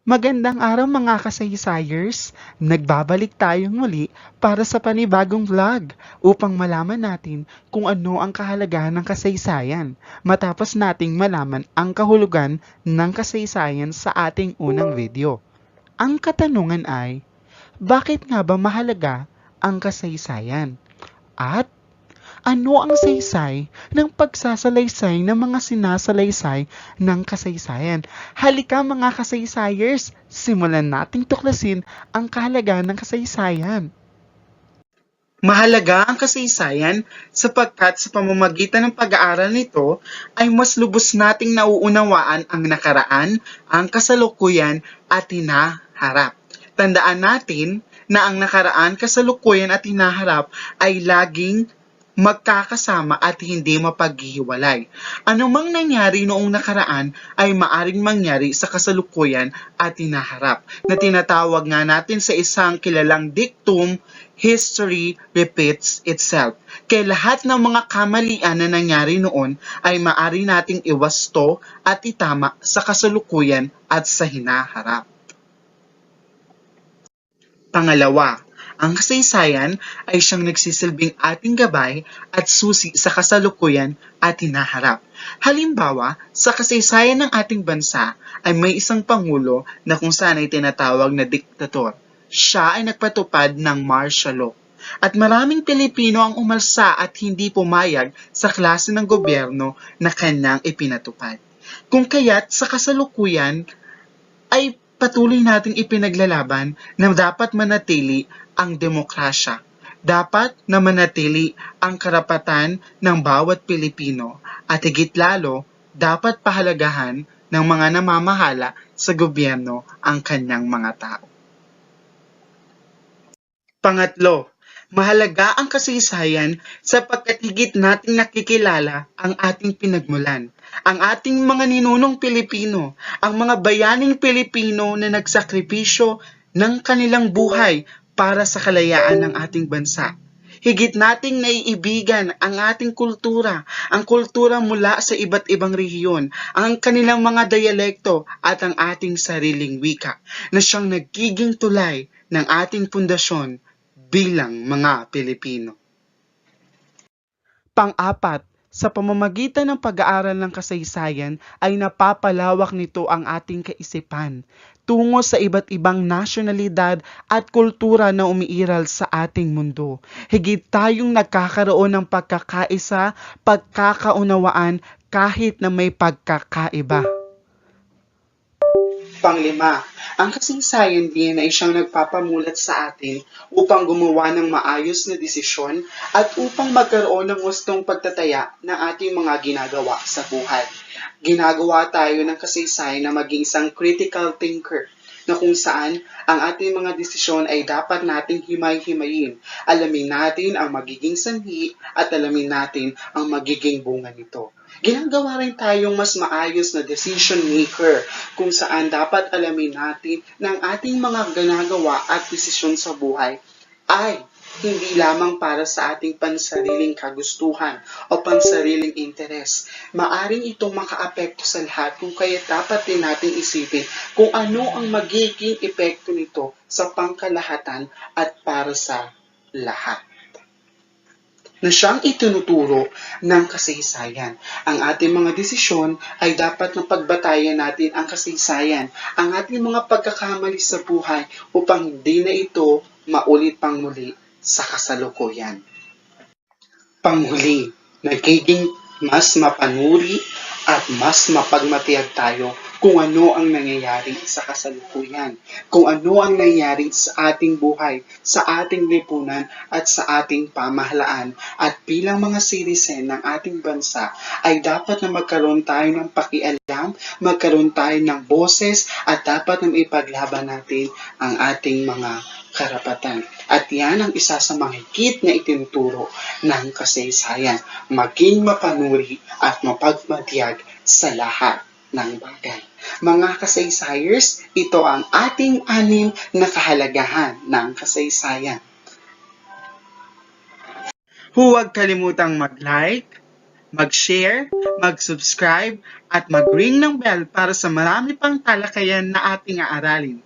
Magandang araw mga kasaysayers! Nagbabalik tayong muli para sa panibagong vlog upang malaman natin kung ano ang kahalagahan ng kasaysayan matapos nating malaman ang kahulugan ng kasaysayan sa ating unang video. Ang katanungan ay, bakit nga ba mahalaga ang kasaysayan? At ano ang saysay ng pagsasalaysay ng mga sinasalaysay ng kasaysayan? Halika mga kasaysayers, simulan nating tuklasin ang kahalagahan ng kasaysayan. Mahalaga ang kasaysayan sapagkat sa pamamagitan ng pag-aaral nito ay mas lubos nating nauunawaan ang nakaraan, ang kasalukuyan at hinaharap. Tandaan natin na ang nakaraan, kasalukuyan at hinaharap ay laging magkakasama at hindi mapaghihiwalay. Anumang nangyari noong nakaraan ay maaring mangyari sa kasalukuyan at hinaharap na tinatawag nga natin sa isang kilalang dictum, history repeats itself. Kaya lahat ng mga kamalian na nangyari noon ay maari nating iwasto at itama sa kasalukuyan at sa hinaharap. Pangalawa, ang kasaysayan ay siyang nagsisilbing ating gabay at susi sa kasalukuyan at hinaharap. Halimbawa, sa kasaysayan ng ating bansa ay may isang pangulo na kung saan ay tinatawag na diktator. Siya ay nagpatupad ng martial law. At maraming Pilipino ang umalsa at hindi pumayag sa klase ng gobyerno na kanyang ipinatupad. Kung kaya't sa kasalukuyan ay patuloy nating ipinaglalaban na dapat manatili ang demokrasya. Dapat na manatili ang karapatan ng bawat Pilipino at higit lalo, dapat pahalagahan ng mga namamahala sa gobyerno ang kanyang mga tao. Pangatlo, mahalaga ang kasaysayan sapagkat higit nating nakikilala ang ating pinagmulan, ang ating mga ninunong Pilipino, ang mga bayaning Pilipino na nagsakripisyo ng kanilang buhay para sa kalayaan ng ating bansa. Higit nating naiibigan ang ating kultura, ang kultura mula sa iba't ibang rehiyon, ang kanilang mga dialekto at ang ating sariling wika na siyang nagiging tulay ng ating pundasyon bilang mga Pilipino. Pang-apat, sa pamamagitan ng pag-aaral ng kasaysayan ay napapalawak nito ang ating kaisipan tungo sa iba't ibang nasyonalidad at kultura na umiiral sa ating mundo. Higit tayong nagkakaroon ng pagkakaisa, pagkakaunawaan kahit na may pagkakaiba. Panglima, ang kasaysayan din ay siyang nagpapamulat sa atin upang gumawa ng maayos na desisyon at upang magkaroon ng gustong pagtataya ng ating mga ginagawa sa buhay. Ginagawa tayo ng kasaysayan na maging isang critical thinker na kung saan ang ating mga desisyon ay dapat nating himay-himayin. Alamin natin ang magiging sanhi at alamin natin ang magiging bunga nito. Ginagawa rin tayong mas maayos na decision maker kung saan dapat alamin natin na ating mga ginagawa at desisyon sa buhay ay hindi lamang para sa ating pansariling kagustuhan o pansariling interes. Maaring itong makaapekto sa lahat kung kaya dapat din natin isipin kung ano ang magiging epekto nito sa pangkalahatan at para sa lahat na siyang itinuturo ng kasaysayan. Ang ating mga desisyon ay dapat na pagbatayan natin ang kasaysayan, ang ating mga pagkakamali sa buhay upang hindi na ito maulit pang muli sa kasalukuyan. Panghuli, nagiging mas mapanuri at mas mapagmatiyag tayo kung ano ang nangyayari sa kasalukuyan, kung ano ang nangyayari sa ating buhay, sa ating lipunan at sa ating pamahalaan. At bilang mga citizen ng ating bansa ay dapat na magkaroon tayo ng pakialam, magkaroon tayo ng boses at dapat na ipaglaban natin ang ating mga karapatan. At yan ang isa sa mga higit na itinuturo ng kasaysayan, maging mapanuri at mapagmatiyag sa lahat ng bagay. Mga kasaysayers, ito ang ating anim na kahalagahan ng kasaysayan. Huwag kalimutang mag-like, mag-share, mag-subscribe, at mag-ring ng bell para sa marami pang talakayan na ating aaralin.